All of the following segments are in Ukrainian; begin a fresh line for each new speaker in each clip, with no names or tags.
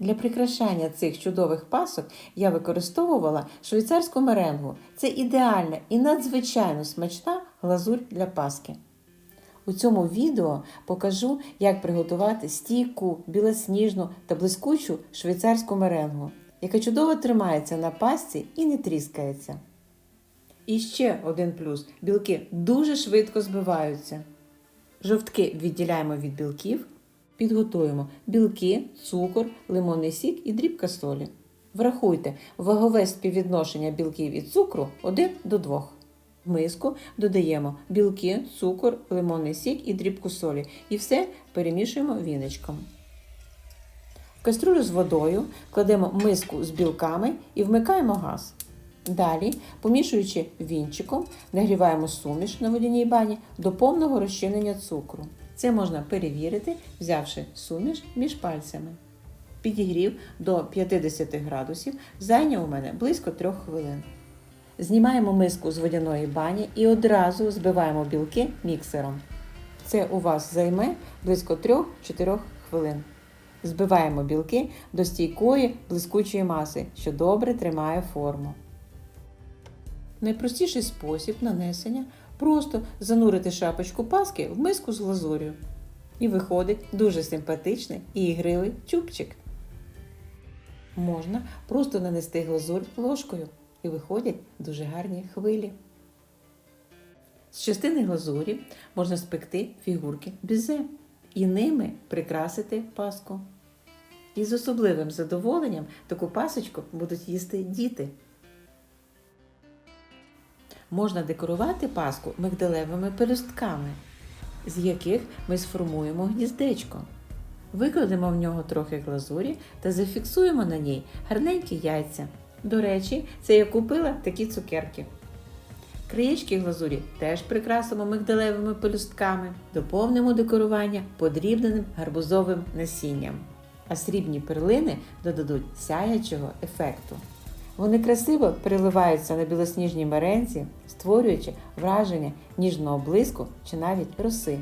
Для прикрашання цих чудових пасок я використовувала швейцарську меренгу. Це ідеальна і надзвичайно смачна глазурь для паски. У цьому відео покажу, як приготувати стійку, білосніжну та блискучу швейцарську меренгу, яка чудово тримається на пасці і не тріскається. І ще один плюс: білки дуже швидко збиваються. Жовтки відділяємо від білків, підготуємо білки, цукор, лимонний сік і дрібка солі. Врахуйте вагове співвідношення білків і цукру 1 до 2. В миску додаємо білки, цукор, лимонний сік і дрібку солі. І все перемішуємо віничком. В каструлю з водою кладемо миску з білками і вмикаємо газ. Далі, помішуючи вінчиком, нагріваємо суміш на водяній бані до повного розчинення цукру. Це можна перевірити, взявши суміш між пальцями. Підігрів до 50 градусів зайняв у мене близько 3 хвилин. Знімаємо миску з водяної бані і одразу збиваємо білки міксером. Це у вас займе близько 3-4 хвилин. Збиваємо білки до стійкої блискучої маси, що добре тримає форму. Найпростіший спосіб нанесення просто занурити шапочку паски в миску з глазур'ю. І виходить дуже симпатичний і ігривий чубчик. Можна просто нанести глазурь ложкою і виходять дуже гарні хвилі. З частини глазурі можна спекти фігурки бізе і ними прикрасити паску. І з особливим задоволенням таку пасочку будуть їсти діти. Можна декорувати паску мигдалевими пелюстками, з яких ми сформуємо гніздечко. Викладемо в нього трохи глазурі та зафіксуємо на ній гарненькі яйця. До речі, це я купила такі цукерки. Краєчки глазурі теж прикрасимо мигдалевими пелюстками, доповнимо декорування подрібненим гарбузовим насінням. А срібні перлини додадуть сяячого ефекту. Вони красиво переливаються на білосніжній мерензі, створюючи враження ніжного блиску чи навіть роси.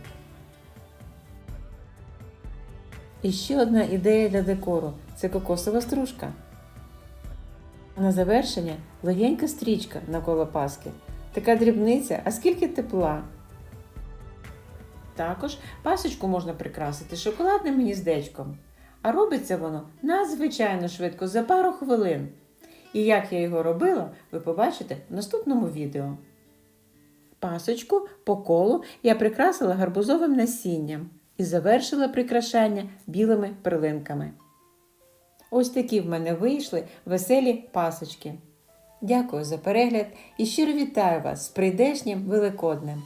І ще одна ідея для декору це кокосова стружка. На завершення легенька стрічка навколо паски. Така дрібниця, а скільки тепла. Також пасочку можна прикрасити шоколадним гніздечком. А робиться воно надзвичайно швидко за пару хвилин. І як я його робила, ви побачите в наступному відео. Пасочку по колу я прикрасила гарбузовим насінням і завершила прикрашання білими перлинками. Ось такі в мене вийшли веселі пасочки. Дякую за перегляд і щиро вітаю вас з прийдешнім Великоднем!